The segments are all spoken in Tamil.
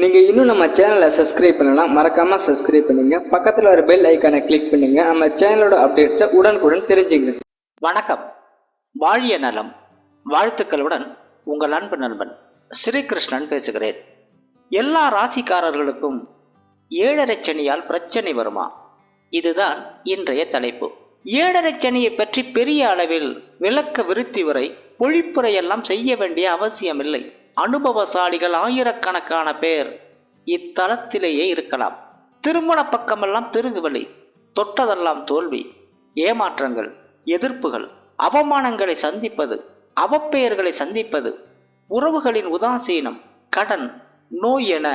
நீங்க இன்னும் நம்ம சேனலை சப்ஸ்கிரைப் பண்ணலாம் மறக்காம சப்ஸ்கிரைப் பண்ணுங்க. பக்கத்துல வர பெல் ஐக்கானை கிளிக் பண்ணுங்க. நம்ம சேனலோட அப்டேட்ஸை உடனுக்குடன் தெரிஞ்சுங்க வணக்கம். வாழிய நலம். வாழ்த்துக்களுடன் உங்கள் அன்பு நண்பன் ஸ்ரீகிருஷ்ணன் பேசுகிறேன். எல்லா ராசிக்காரர்களுக்கும் ஏழரை சனியால் பிரச்சனை வருமா? இதுதான் இன்றைய தலைப்பு. ஏழரை சனியை பற்றி பெரிய அளவில் விளக்க விருத்தி வரை பொழிப்புரையெல்லாம் செய்ய வேண்டிய அவசியமில்லை. அனுபவசாலிகள் ஆயிரக்கணக்கான பேர் இத்தலத்திலேயே இருக்கலாம். திருமண பக்கமெல்லாம் திருகுவலி தொட்டதெல்லாம் தோல்வி ஏமாற்றங்கள் எதிர்ப்புகள் அவமானங்களை சந்திப்பது அவப்பெயர்களை சந்திப்பது உறவுகளின் உதாசீனம் கடன் நோய் என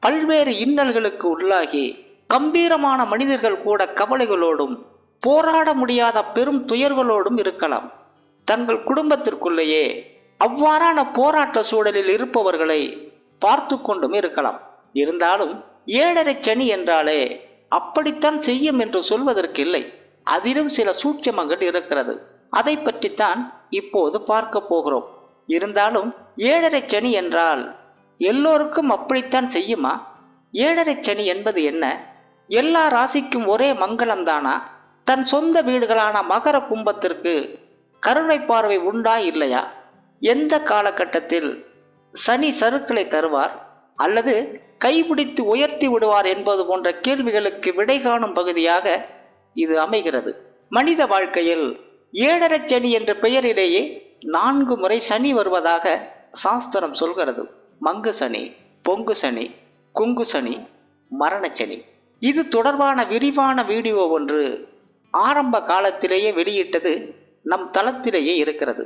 பல்வேறு இன்னல்களுக்கு உள்ளாகி கம்பீரமான மனிதர்கள் கூட கவலைகளோடும் போராட முடியாத பெரும் துயர்களோடும் இருக்கலாம். தங்கள் குடும்பத்திற்குள்ளேயே அவ்வாறான போராட்ட சூழலில் இருப்பவர்களை பார்த்து கொண்டும் இருக்கலாம். இருந்தாலும் ஏழரை சனி என்றாலே அப்படித்தான் செய்யும் என்று சொல்வதற்கு இல்லை. அதிலும் சில சூட்சமங்கள் இருக்கிறது. அதை பற்றித்தான் இப்போது பார்க்க போகிறோம். இருந்தாலும் ஏழரை சனி என்றால் எல்லோருக்கும் அப்படித்தான் செய்யுமா? ஏழரை சனி என்பது என்ன? எல்லா ராசிக்கும் ஒரே மங்களம்தானா? தன் சொந்த வீடுகளான மகர கும்பத்திற்கு கருணை பார்வை உண்டா இல்லையா? எந்த காலகட்டத்தில் சனி சருக்களை தருவார் அல்லது கைபிடித்து உயர்த்தி விடுவார் என்பது போன்ற கேள்விகளுக்கு விடை காணும் பகுதியாக இது அமைகிறது. மனித வாழ்க்கையில் ஏழரை சனி என்ற பெயரிலேயே நான்கு முறை சனி வருவதாக சாஸ்திரம் சொல்கிறது. மங்கு சனி பொங்கு சனி குங்கு சனி மரணச்சனி இது தொடர்பான விரிவான வீடியோ ஒன்று ஆரம்ப காலத்திலேயே வெளியிட்டது நம் தளத்திலேயே இருக்கிறது.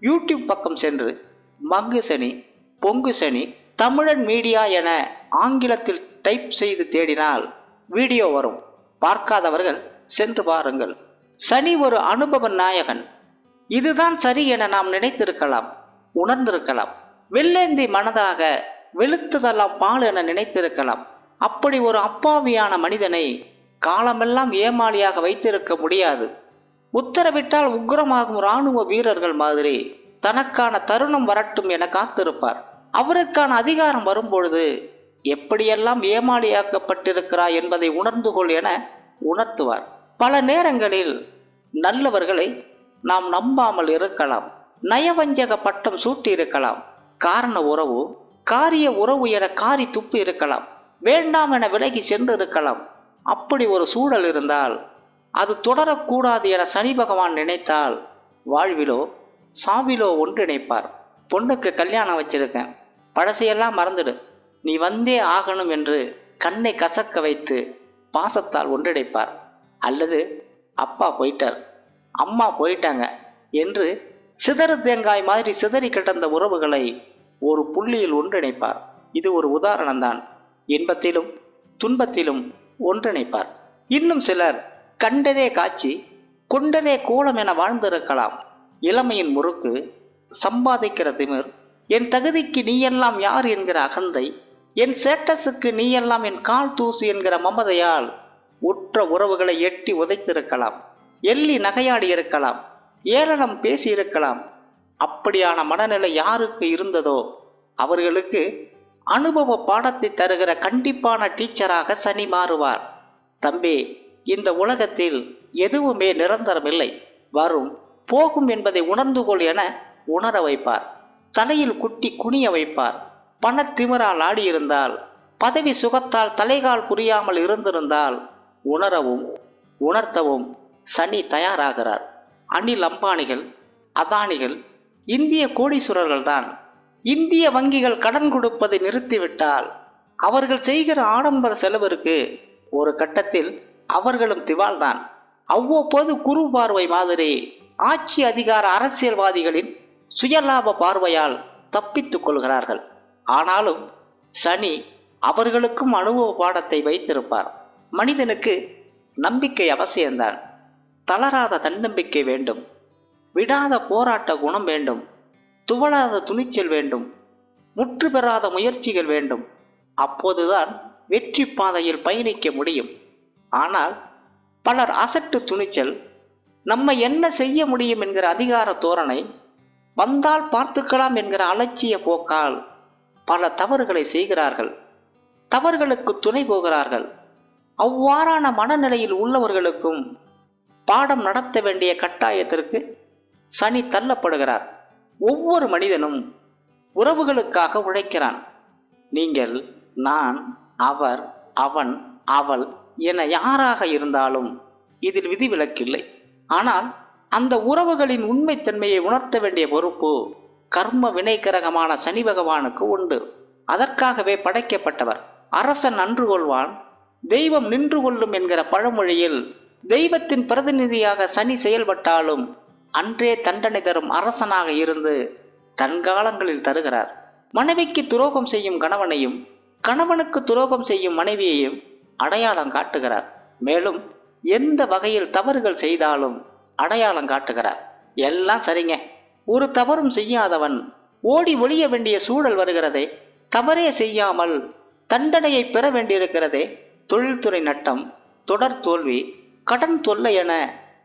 யூடியூப் பக்கம் சென்று மங்கு சனி பொங்கு சனி தமிழன் மீடியா என ஆங்கிலத்தில் டைப் செய்து தேடினால் வீடியோ வரும். பார்க்காதவர்கள் சென்று பாருங்கள். சனி ஒரு அனுபவ நாயகன். இதுதான் சரி என நாம் நினைத்திருக்கலாம் உணர்ந்திருக்கலாம். வெள்ளேந்தி மனதாக வெளுத்துதெல்லாம் பால் என நினைத்திருக்கலாம். அப்படி ஒரு அப்பாவியான மனிதனை காலமெல்லாம் ஏமாளியாக வைத்திருக்க முடியாது. உத்தரவிட்டால் உக்கிரமாகும் இராணுவ வீரர்கள் மாதிரி. தனக்கான தருணம் வரட்டும் என காத்திருப்பார். அவருக்கான அதிகாரம் வரும்பொழுது எப்படியெல்லாம் ஏமாளியாக்கப்பட்டிருக்கிறாய் என்பதை உணர்ந்து கொள் என உணர்த்துவார். பல நேரங்களில் நல்லவர்களை நாம் நம்பாமல் இருக்கலாம். நயவஞ்சக பட்டம் சூட்டி இருக்கலாம். காரண உறவு காரிய உறவு என காரி துப்பு இருக்கலாம். வேண்டாம் என விலகி சென்று இருக்கலாம். அப்படி ஒரு சூழல் இருந்தால் அது தொடரக்கூடாது என சனி பகவான் நினைத்தால் வாழ்விலோ சாவிலோ ஒன்றிணைப்பார். பொண்ணுக்கு கல்யாணம் வச்சிருக்கேன் பழசையெல்லாம் மறந்துடு. நீ வந்தே ஆகணும் என்று கண்ணை கசக்க வைத்து பாசத்தால் ஒன்றிணைப்பார். அல்லது அப்பா போயிட்டார். அம்மா போயிட்டாங்க என்று சிதறு தேங்காய் மாதிரி சிதறி கிடந்த உறவுகளை ஒரு புள்ளியில் ஒன்றிணைப்பார். இது ஒரு உதாரணம்தான். இன்பத்திலும் துன்பத்திலும் ஒன்றிணைப்பார். இன்னும் சிலர் கண்டதே காட்சி கொண்டதே கோலம் என வாழ்ந்திருக்கலாம். இளமையின் முறுக்கு சம்பாதிக்கிற திமிர் என் தகுதிக்கு நீயெல்லாம் யார் என்கிற அகந்தை என் சேட்டஸுக்கு நீயெல்லாம் என் கால் தூசு என்கிற மமதையால் உற்ற உறவுகளை எட்டி உதைத்திருக்கலாம். எள்ளி நகையாடி இருக்கலாம். ஏளனம் பேசி இருக்கலாம். அப்படியான மனநிலை யாருக்கு இருந்ததோ அவர்களுக்கு அனுபவ பாடத்தை தருகிற கண்டிப்பான டீச்சராக சனி மாறுவார். தம்பி இந்த உலகத்தில் எதுவுமே நிரந்தரமில்லை. வரும் போகும் என்பதை உணர்ந்து கொள் என உணர வைப்பார். தலையில் குட்டி குனிய வைப்பார். பணத்திமிரால் ஆடியிருந்தால் பதவி சுகத்தால் தலைகால் புரியாமல் இருந்திருந்தால் உணரவும் உணர்த்தவும் சனி தயாராகிறார். அணில் அம்பானிகள் அதானிகள் இந்திய கோடீஸ்வரர்கள்தான். இந்திய வங்கிகள் கடன் கொடுப்பதை நிறுத்திவிட்டால் அவர்கள் செய்கிற ஆடம்பர செலவிற்கு ஒரு கட்டத்தில் அவர்களும் திவால்தான். அவ்வப்போது குரு பார்வை மாதிரி ஆட்சி அதிகார அரசியல்வாதிகளின் சுயலாப பார்வையால் தப்பித்துக் கொள்கிறார்கள். ஆனாலும் சனி அவர்களுக்கும் அனுபவ பாடத்தை வைத்திருப்பார். மனிதனுக்கு நம்பிக்கை அவசியம்தான். தளராத தன்னம்பிக்கை வேண்டும். விடாத போராட்ட குணம் வேண்டும். துவளாத துணிச்சல் வேண்டும். முற்று பெறாத முயற்சிகள் வேண்டும். அப்போதுதான் வெற்றி பாதையில் பயணிக்க முடியும். ஆனால் பலர் அசட்டு துணிச்சல் நம்ம என்ன செய்ய முடியும்? என்கிற அதிகார தோரணை வந்தால் பார்த்துக்கலாம் என்கிற அலட்சிய போக்கால் பல தவறுகளை செய்கிறார்கள். தவறுகளுக்கு துணை போகிறார்கள். அவ்வாறான மனநிலையில் உள்ளவர்களுக்கும் பாடம் நடத்த வேண்டிய கட்டாயத்திற்கு சனி தள்ளப்படுகிறார். ஒவ்வொரு மனிதனும் உறவுகளுக்காக உழைக்கிறான். நீங்கள் நான் அவர் அவன் அவள் என யாராக இருந்தாலும் இதில் விதிவிலக்கில்லை. ஆனால் அந்த உறவுகளின் உண்மைத்தன்மையை உணர்த்த வேண்டிய பொறுப்பு கர்ம வினைகரகமான சனி பகவானுக்கு உண்டு. அதற்காகவே படைக்கப்பட்டவர். அரசன் அன்று கொள்வான். தெய்வம் நின்று கொள்ளும் என்கிற பழமொழியில் தெய்வத்தின் பிரதிநிதியாக சனி செயல்பட்டாலும் அன்றே தண்டனை தரும் அரசனாக இருந்து தன்காலங்களில் தருகிறார். மனைவிக்கு துரோகம் செய்யும் கணவனையும் கணவனுக்கு துரோகம் செய்யும் மனைவியையும் அடையாளம் காட்டுகிறார். மேலும் எந்த வகையில் தவறுகள் செய்தாலும் அடையாளம் காட்டுகிறார். எல்லாம் சரிங்க. ஒரு தவறும் செய்யாதவன் ஓடி ஒழிய வேண்டிய சூழல் வருகிறதே தவறே செய்யாமல் தண்டனையை பெற வேண்டியிருக்கிறதே தொழில்துறை நட்டம் தொடர் தோல்வி கடன் தொல்லை என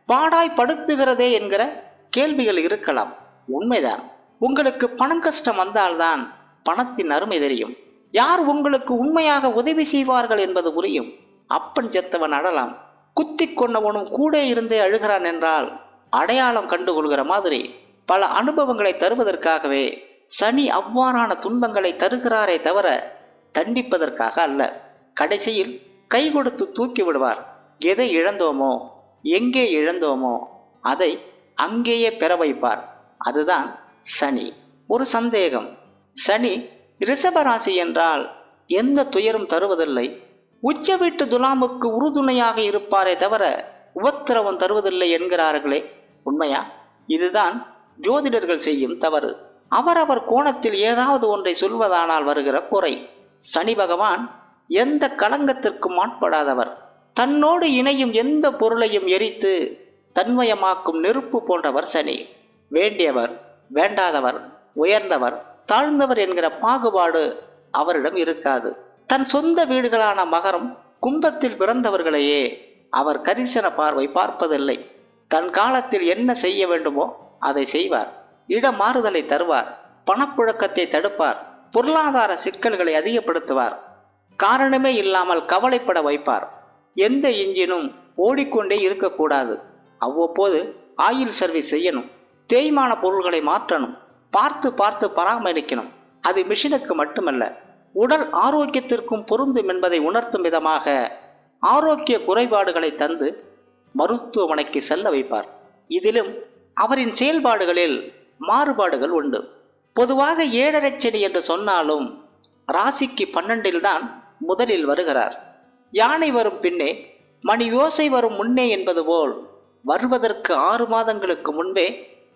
பாடாய் படுத்துகிறதே என்கிற கேள்விகள் இருக்கலாம். உண்மைதான். உங்களுக்கு பணம் கஷ்டம் வந்தால்தான் பணத்தின் அருமை தெரியும். யார் உங்களுக்கு உண்மையாக உதவி செய்வார்கள் என்பது புரியும். அப்பன் செத்தவன் அழலாம். குத்தி கொண்டவனும் கூட இருந்தே அழுகிறான் என்றால் அடையாளம் கண்டுகொள்கிற மாதிரி பல அனுபவங்களை தருவதற்காகவே சனி அவ்வாறான துன்பங்களை தருகிறாரே தவிர தண்டிப்பதற்காக அல்ல. கடைசியில் கை கொடுத்து தூக்கி விடுவார். எதை இழந்தோமோ எங்கே இழந்தோமோ அதை அங்கேயே பெற வைப்பார். அதுதான் சனி. ஒரு சந்தேகம். சனி ரிஷபராசி என்றால் எந்த துயரும் தருவதில்லை. உச்ச வீட்டு துலாமுக்கு உறுதுணையாக இருப்பாரே தவிர உபத்திரவம் தருவதில்லை என்கிறார்களே. உண்மையா? இதுதான் ஜோதிடர்கள் செய்யும் தவறு. அவரவர் கோணத்தில் ஏதாவது ஒன்றை சொல்வதானால் வருகிற குறை. சனி பகவான் எந்த களங்கத்திற்கும் ஆட்படாதவர் தன்னோடு இணையும் எந்த பொருளையும் எரித்து தன்மயமாக்கும் நெருப்பு போன்றவர் சனி. வேண்டியவர் வேண்டாதவர் உயர்ந்தவர் தாழ்ந்தவர் என்கிற பாகுபாடு அவரிடம் இருக்காது. தன் சொந்த வீடுகளான மகரம் கும்பத்தில் பிறந்தவர்களையே அவர் கரிசன பார்வை பார்ப்பதில்லை. தன் காலத்தில் என்ன செய்ய வேண்டுமோ அதை செய்வார். இட மாறுதலை தருவார். பணப்புழக்கத்தை தடுப்பார். பொருளாதார சிக்கல்களை அதிகப்படுத்துவார். காரணமே இல்லாமல் கவலைப்பட வைப்பார். எந்த இன்ஜினும் ஓடிக்கொண்டே இருக்கக்கூடாது. அவ்வப்போது ஆயில் சர்வீஸ் செய்யணும். தேய்மான பொருள்களை மாற்றணும். பார்த்து பார்த்து பராமரிக்கணும். அது மிஷினுக்கு மட்டுமல்ல உடல் ஆரோக்கியத்திற்கும் பொருந்தும் என்பதை உணர்த்தும் விதமாக ஆரோக்கிய குறைபாடுகளை தந்து மருத்துவமனைக்கு செல்ல வைப்பார். இதிலும் அவரின் செயல்பாடுகளில் மாறுபாடுகள் உண்டு. பொதுவாக ஏழரை செடி என்று சொன்னாலும் ராசிக்கு பன்னெண்டில்தான் முதலில் வருகிறார். யானை வரும் பின்னே மணி யோசை வரும் முன்னே என்பது போல் வருவதற்கு ஆறு மாதங்களுக்கு முன்பே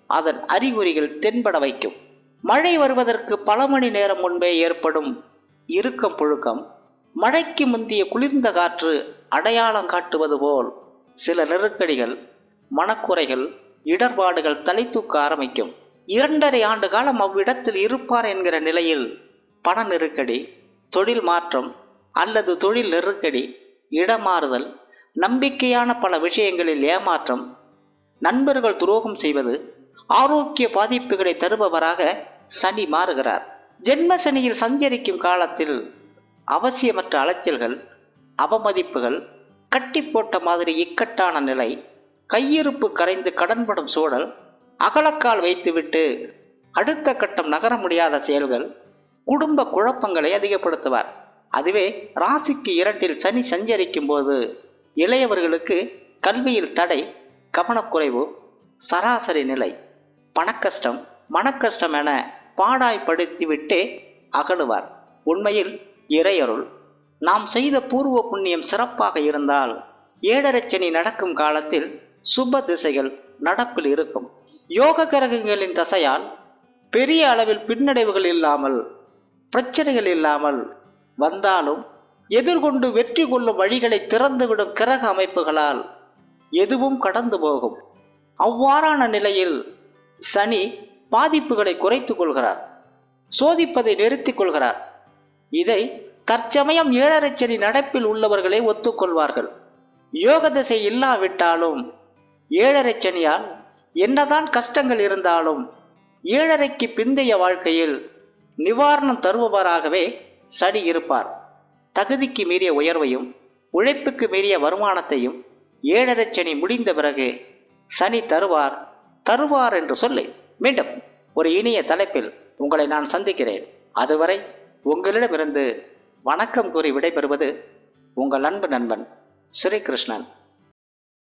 அதன் அறிகுறிகள் தென்பட வைக்கும். மழை வருவதற்கு பல மணி நேரம் முன்பே ஏற்படும் இறுக்கம் புழுக்கம் மழைக்கு முந்திய குளிர்ந்த காற்று அடையாளம் காட்டுவது போல் சில நெருக்கடிகள் மனக்குறைகள் இடர்பாடுகள் தலை தூக்க ஆரம்பிக்கும். இரண்டரை ஆண்டு காலம் அவ்விடத்தில் இருப்பார் என்கிற நிலையில் பண நெருக்கடி தொழில் மாற்றம் அல்லது தொழில் நெருக்கடி இடமாறுதல் நம்பிக்கையான பல விஷயங்களில் ஏமாற்றம் நண்பர்கள் துரோகம் செய்வது ஆரோக்கிய பாதிப்புகளை தருபவராக சனி மாறுகிறார். ஜென்ம சனியில் சஞ்சரிக்கும் காலத்தில் அவசியமற்ற அலைச்சல்கள் அவமதிப்புகள் கட்டி போட்ட மாதிரி இக்கட்டான நிலை கையிருப்பு கரைந்து கடன்படும் சூழல் அகலக்கால் வைத்துவிட்டு அடுத்த கட்டம் நகர முடியாத செயல்கள் குடும்ப குழப்பங்களை அதிகப்படுத்துவார். அதுவே ராசிக்கு இரண்டில் சனி சஞ்சரிக்கும் போது இளையவர்களுக்கு கல்வியில் தடை கவனக்குறைவு சராசரி நிலை. பணக்கஷ்டம் மனக்கஷ்டம் என பாடாய்படுத்திவிட்டு அகலுவார். உண்மையில் இறையருள். நாம் செய்த பூர்வ புண்ணியம் சிறப்பாக இருந்தால் ஏழரச்சனி நடக்கும் காலத்தில் சுப திசைகள் நடப்பில் இருக்கும். யோக கிரகங்களின் தசையால் பெரிய அளவில் பின்னடைவுகள் இல்லாமல் பிரச்சனைகள் இல்லாமல் வந்தாலும் எதிர்கொண்டு வெற்றி கொள்ளும் வழிகளை திறந்துவிடும் கிரக அமைப்புகளால் எதுவும் கடந்து போகும். அவ்வாறான நிலையில் சனி பாதிப்புகளை குறைத்துக் கொள்கிறார். சோதிப்பதை நிறுத்திக் கொள்கிறார். இதை தற்சமயம் ஏழரை சனி நடப்பில் உள்ளவர்களே ஒத்துக்கொள்வார்கள். யோக திசை இல்லாவிட்டாலும் ஏழரை சனியால் என்னதான் கஷ்டங்கள் இருந்தாலும் ஏழரைக்கு பிந்தைய வாழ்க்கையில் நிவாரணம் தருபவராகவே சனி இருப்பார். தகுதிக்கு மீறிய உயர்வையும் உழைப்புக்கு மீறிய வருமானத்தையும் ஏழரை சனி முடிந்த பிறகு சனி தருவார். தருவார் என்று சொல்லி மீண்டும் ஒரு இனிய தலைப்பில் உங்களை நான் சந்திக்கிறேன். அதுவரை உங்களிடமிருந்து வணக்கம் கூறி விடைபெறுவது உங்கள் அன்பு நண்பன் ஸ்ரீகிருஷ்ணன்.